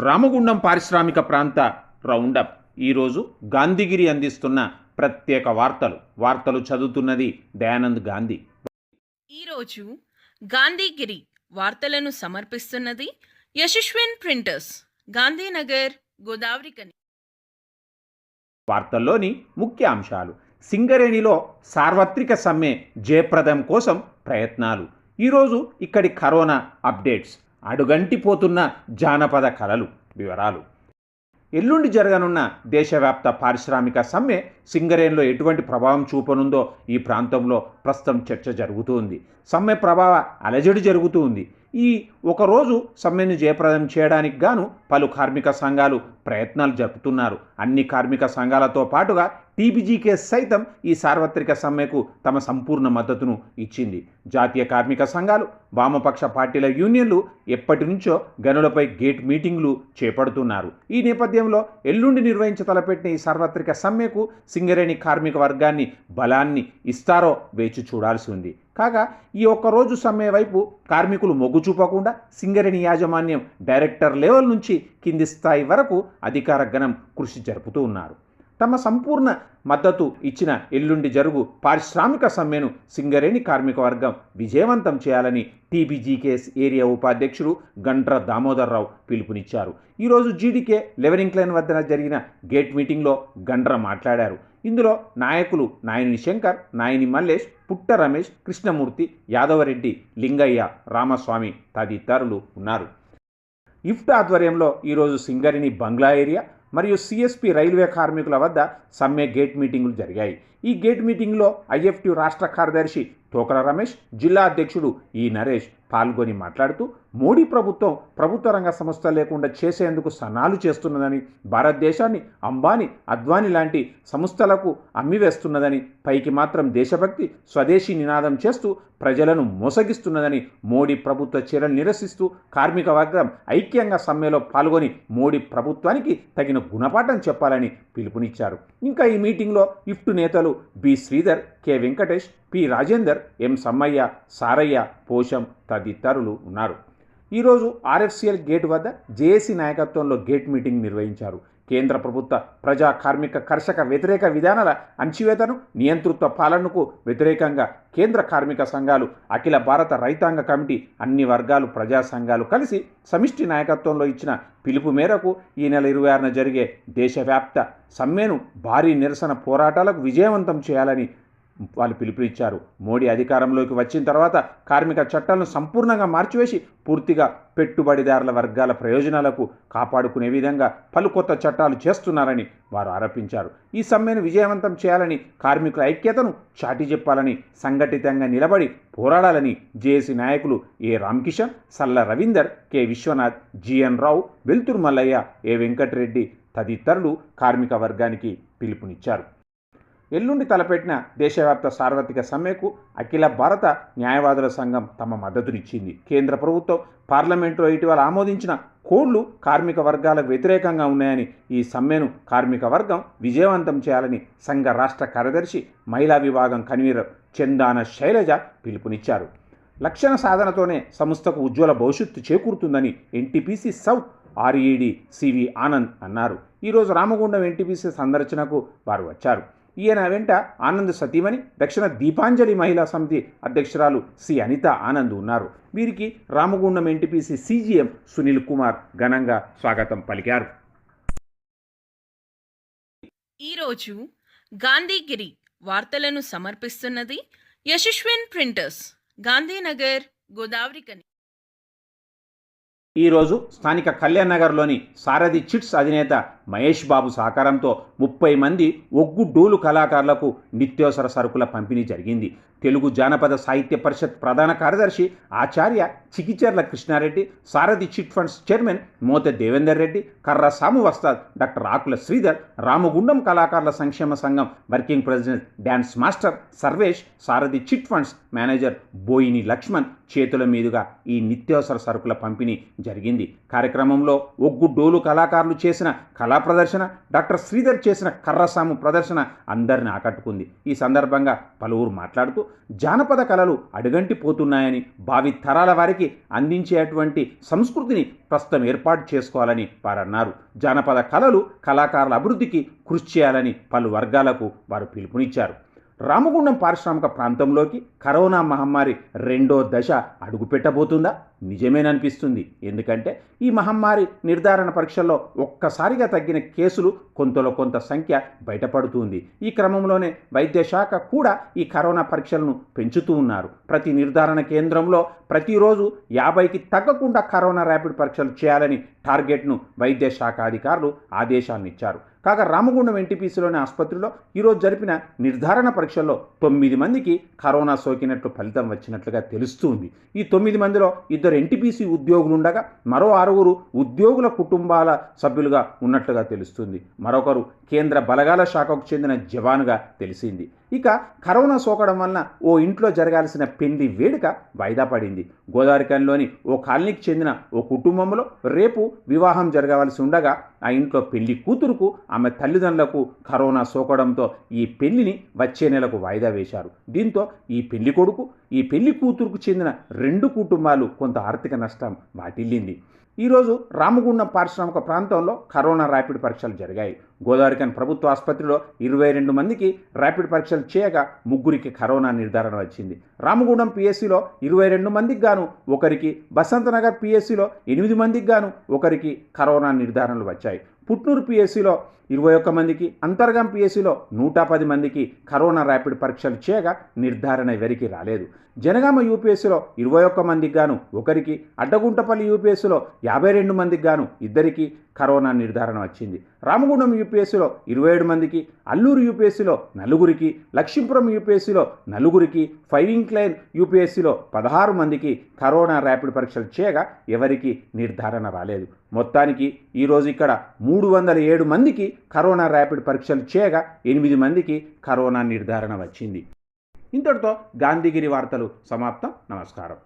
రామగుండం పారిశ్రామిక ప్రాంత రౌండప్. ఈరోజు గాంధీగిరి అందిస్తున్న ప్రత్యేక వార్తలు. వార్తలు చదువుతున్నది దయానంద్ గాంధీ. ఈరోజు గాంధీగిరి వార్తలను సమర్పిస్తున్నది యశస్విన్ ప్రింటర్స్ గాంధీనగర్ గోదావరి కని. వార్తల్లోని ముఖ్య అంశాలు. సింగరేణిలో సార్వత్రిక సమ్మె జయప్రదం కోసం ప్రయత్నాలు. ఈరోజు ఇక్కడి కరోనా అప్డేట్స్. అడుగంటిపోతున్న జానపద కళలు వివరాలు. ఎల్లుండి జరగనున్న దేశవ్యాప్త పారిశ్రామిక సమ్మె సింగరేన్లో ఎటువంటి ప్రభావం చూపనుందో ఈ ప్రాంతంలో ప్రస్తుతం చర్చ జరుగుతూ ఉంది సమ్మె ప్రభావ అలజడి జరుగుతూ ఉంది ఈ ఒకరోజు సమ్మెను జయప్రదం చేయడానికి గాను పలు కార్మిక సంఘాలు ప్రయత్నాలు జరుపుతున్నారు. అన్ని కార్మిక సంఘాలతో పాటుగా టీబీజీకే సైతం ఈ సార్వత్రిక సమ్మెకు తమ సంపూర్ణ మద్దతును ఇచ్చింది. జాతీయ కార్మిక సంఘాలు వామపక్ష పార్టీల యూనియన్లు ఎప్పటి నుంచో గనులపై గేట్ మీటింగ్లు చేపడుతున్నారు. ఈ నేపథ్యంలో ఎల్లుండి నిర్వహించ తలపెట్టిన ఈ సార్వత్రిక సమ్మెకు సింగరేణి కార్మిక వర్గాన్ని బలాన్ని ఇస్తారో వేచి చూడాల్సి ఉంది. కాగా ఈ ఒక్కరోజు సమ్మె వైపు కార్మికులు మొగ్గు చూపకుండా సింగరేణి యాజమాన్యం డైరెక్టర్ లెవెల్ నుంచి కింది స్థాయి వరకు అధికార గణం కృషి జరుపుతూ ఉన్నారు. తమ సంపూర్ణ మద్దతు ఇచ్చిన ఎల్లుండి జరుగు పారిశ్రామిక సమ్మెను సింగరేణి కార్మిక వర్గం విజయవంతం చేయాలని టీబీజీకేఎస్ ఏరియా ఉపాధ్యక్షుడు గండ్ర దామోదర్రావు పిలుపునిచ్చారు. ఈరోజు జీడీకే లెవెనింగ్ లైన్ వద్ద జరిగిన గేట్ మీటింగ్లో గండ్ర మాట్లాడారు. ఇందులో నాయకులు నాయని శంకర్ నాయని మల్లేష్ పుట్ట రమేష్ కృష్ణమూర్తి యాదవరెడ్డి లింగయ్య రామస్వామి తదితరులు ఉన్నారు. ఇఫ్ట్ ఆధ్వర్యంలో ఈరోజు సింగరిని బంగ్లా ఏరియా మరియు సిఎస్పి రైల్వే కార్మికుల వద్ద సమ్మె గేట్ మీటింగులు జరిగాయి. ఈ గేట్ మీటింగ్లో ఐఎఫ్టి రాష్ట్ర కార్యదర్శి తోకల రమేష్ జిల్లా అధ్యక్షుడు ఈ నరేష్ పాల్గొని మాట్లాడుతూ మోడీ ప్రభుత్వం ప్రభుత్వ రంగ సంస్థ లేకుండా చేసేందుకు సన్నాలు చేస్తున్నదని భారతదేశాన్ని అంబానీ అద్వానీ లాంటి సంస్థలకు అమ్మివేస్తున్నదని పైకి మాత్రం దేశభక్తి స్వదేశీ నినాదం చేస్తూ ప్రజలను మోసగిస్తున్నదని మోడీ ప్రభుత్వ చర్యలు నిరసిస్తూ కార్మిక వర్గం ఐక్యంగా సమ్మెలో పాల్గొని మోడీ ప్రభుత్వానికి తగిన గుణపాఠం చెప్పాలని పిలుపునిచ్చారు. ఇంకా ఈ మీటింగ్లో ఇఫ్టు నేతలు B. Sridhar K. Venkatesh P. Rajender M. Sammaiah Saraiah Posham తదితరులు ఉన్నారు. ఈరోజు ఆర్ఎఫ్సిఎల్ గేట్ వద్ద జేఏసీ నాయకత్వంలో గేట్ మీటింగ్ నిర్వహించారు. కేంద్ర ప్రభుత్వ ప్రజా కార్మిక కర్షక వ్యతిరేక విధానాల అణచివేతను నియంతృత్వ పాలనకు వ్యతిరేకంగా కేంద్ర కార్మిక సంఘాలు అఖిల భారత రైతాంగ కమిటీ అన్ని వర్గాలు ప్రజా సంఘాలు కలిసి సమిష్టి నాయకత్వంలో ఇచ్చిన పిలుపు మేరకు ఈ నెల ఇరవై ఆరున జరిగే దేశవ్యాప్త సమ్మెను భారీ నిరసన పోరాటాలకు విజయవంతం చేయాలని వాళ్ళు పిలుపునిచ్చారు. మోడీ అధికారంలోకి వచ్చిన తర్వాత కార్మిక చట్టాలను సంపూర్ణంగా మార్చివేసి పూర్తిగా పెట్టుబడిదారుల వర్గాల ప్రయోజనాలకు కాపాడుకునే విధంగా పలు కొత్త చట్టాలు చేస్తున్నారని వారు ఆరోపించారు. ఈ సమ్మెను విజయవంతం చేయాలని కార్మికుల ఐక్యతను చాటి చెప్పాలని సంఘటితంగా నిలబడి పోరాడాలని జేఏసీ నాయకులు A Ramakishan Salla Ravinder K Viswanath GN Rao Velthuru Mallaiah A Venkata Reddy తదితరులు కార్మిక వర్గానికి పిలుపునిచ్చారు. ఎల్లుండి తలపెట్టిన దేశవ్యాప్త సార్వత్రిక సమ్మెకు అఖిల భారత న్యాయవాదుల సంఘం తమ మద్దతునిచ్చింది. కేంద్ర ప్రభుత్వం పార్లమెంటులో ఇటీవల ఆమోదించిన కోళ్ళు కార్మిక వర్గాలకు వ్యతిరేకంగా ఉన్నాయని ఈ సమ్మెను కార్మిక వర్గం విజయవంతం చేయాలని సంఘ రాష్ట్ర కార్యదర్శి మహిళా విభాగం కన్వీనర్ చందాన శైలజ పిలుపునిచ్చారు. లక్షణ సాధనతోనే సంస్థకు ఉజ్వల భవిష్యత్తు చేకూరుతుందని NTPC south RED CV Anand అన్నారు. ఈరోజు రామగుండం ఎన్టీపీసీ సందర్శనకు వారు వచ్చారు. ఈయన వెంట ఆనంద్ సతీమణి దక్షిణ దీపాంజలి మహిళా సమితి అధ్యక్షురాలు సి. అనిత ఆనంద్ ఉన్నారు. వీరికి రామగుండం ఎన్టీపీసీ సీజీఎం సునీల్ కుమార్ ఘనంగా స్వాగతం పలికారు. ఈరోజు గాంధీగిరి వార్తలను సమర్పిస్తున్నది యశస్విన్ ప్రింటర్స్ గాంధీనగర్ గోదావరి కని ఈరోజు స్థానిక కళ్యాణ్ నగర్లోని సారథి చిట్స్ అధినేత మహేష్ బాబు సహకారంతో ముప్పై మంది ఒగ్గు డోలు కళాకారులకు నిత్యావసర సరుకుల పంపిణీ జరిగింది. తెలుగు జానపద సాహిత్య పరిషత్ ప్రధాన కార్యదర్శి ఆచార్య Chikicherla Krishna Reddy Sarathi chit funds chairman Mota Devender Reddy కర్ర సాము వస్తాద్ డాక్టర్ ఆకుల శ్రీధర్ రామగుండం కళాకారుల సంక్షేమ సంఘం working president dance master Sarvesh Sarathi chit funds manager Boini Laxman చేతుల మీదుగా ఈ నిత్యావసర సరుకుల పంపిణీ జరిగింది. కార్యక్రమంలో ఒగ్గు డోలు కళాకారులు చేసిన కళా ప్రదర్శన డాక్టర్ శ్రీధర్ చేసిన కర్రసాము ప్రదర్శన అందరిని ఆకట్టుకుంది. ఈ సందర్భంగా పలువురు మాట్లాడుతూ జానపద కళలు అడుగంటిపోతున్నాయని భావి తరాల వారికి అందించేటువంటి సంస్కృతిని ప్రస్తుతం ఏర్పాటు చేసుకోవాలని వారన్నారు. జానపద కళలు కళాకారుల అభివృద్ధికి కృషి చేయాలని పలు వర్గాలకు వారు పిలుపునిచ్చారు. రామగుండం పారిశ్రామిక ప్రాంతంలోకి కరోనా మహమ్మారి రెండో దశ అడుగుపెట్టబోతుందా? నిజమేననిపిస్తుంది. ఎందుకంటే ఈ మహమ్మారి నిర్ధారణ పరీక్షల్లో ఒక్కసారిగా తగ్గిన కేసులు కొంతలో కొంత సంఖ్య బయటపడుతుంది. ఈ క్రమంలోనే వైద్యశాఖ కూడా ఈ కరోనా పరీక్షలను పెంచుతూ ఉన్నారు. ప్రతి నిర్ధారణ కేంద్రంలో ప్రతిరోజు యాభైకి తగ్గకుండా కరోనా ర్యాపిడ్ పరీక్షలు చేయాలని టార్గెట్ను వైద్యశాఖ అధికారులు ఆదేశాలనిచ్చారు. కాగా రామగుండం ఎన్టీపీసీలోని ఆసుపత్రిలో ఈరోజు జరిపిన నిర్ధారణ పరీక్షల్లో తొమ్మిది మందికి కరోనా సోకినట్లు ఫలితం వచ్చినట్లుగా తెలుస్తుంది. ఈ తొమ్మిది మందిలో ఇద్దరు ఎన్టీపీసీ ఉద్యోగులు ఉండగా మరో ఆరుగురు ఉద్యోగుల కుటుంబాల సభ్యులుగా ఉన్నట్లుగా తెలుస్తుంది. మరొకరు కేంద్ర బలగాల శాఖకు చెందిన జవానుగా తెలిసింది. ఇక కరోనా సోకడం వలన ఓ ఇంట్లో జరగాల్సిన పెళ్ళి వేడుక వాయిదా పడింది. గోదావరికంలోని ఓ కాలనీకి చెందిన ఓ కుటుంబంలో రేపు వివాహం జరగవలసి ఉండగా ఆ ఇంట్లో పెళ్ళి కూతురుకు ఆమె తల్లిదండ్రులకు కరోనా సోకడంతో ఈ పెళ్ళిని వచ్చే నెలకు వాయిదా వేశారు. దీంతో ఈ పెళ్ళి కొడుకు ఈ పెళ్ళి కూతురుకు చెందిన రెండు కుటుంబాలు కొంత ఆర్థిక నష్టం వాటిల్లింది. ఈరోజు రామగుండం పారిశ్రామిక ప్రాంతంలో కరోనా ర్యాపిడ్ పరీక్షలు జరిగాయి. గోదావరికన్ ప్రభుత్వ ఆసుపత్రిలో ఇరవై రెండు మందికి ర్యాపిడ్ పరీక్షలు చేయగా ముగ్గురికి కరోనా నిర్ధారణ వచ్చింది. రామగుండం పిఎస్సిలో ఇరవై రెండు మందికి గాను ఒకరికి బసంతనగర్ పిఎస్సిలో ఎనిమిది మందికి గాను ఒకరికి కరోనా నిర్ధారణలు వచ్చాయి. పుట్నూరు పిఎస్సిలో ఇరవై ఒక్క మందికి అంతర్గం పిఎస్సిలో నూట పది మందికి కరోనా ర్యాపిడ్ పరీక్షలు చేయగా నిర్ధారణ ఎవరికి రాలేదు. జనగామ యూపీఎస్సీలో ఇరవై ఒక్క మందికి గాను ఒకరికి అడ్డగుంటపల్లి యూపీఎస్సీలో యాభై రెండు మందికి గాను ఇద్దరికి కరోనా నిర్ధారణ వచ్చింది. రామగుండం యూపీఎస్సీలో ఇరవై ఏడు మందికి అల్లూరు యూపీఎస్సీలో నలుగురికి లక్ష్మీపురం యూపీఎస్సీలో నలుగురికి ఫైవింగ్ క్లైన్ యూపీఎస్సీలో పదహారు మందికి కరోనా ర్యాపిడ్ పరీక్షలు చేయగా ఎవరికి నిర్ధారణ రాలేదు. మొత్తానికి ఈరోజు ఇక్కడ మూడు వందల ఏడు మందికి కరోనా ర్యాపిడ్ పరీక్షలు చేయగా ఎనిమిది మందికి కరోనా నిర్ధారణ వచ్చింది. ఇంతటితో గాంధీగిరి వార్తలు సమాప్తం. నమస్కారం.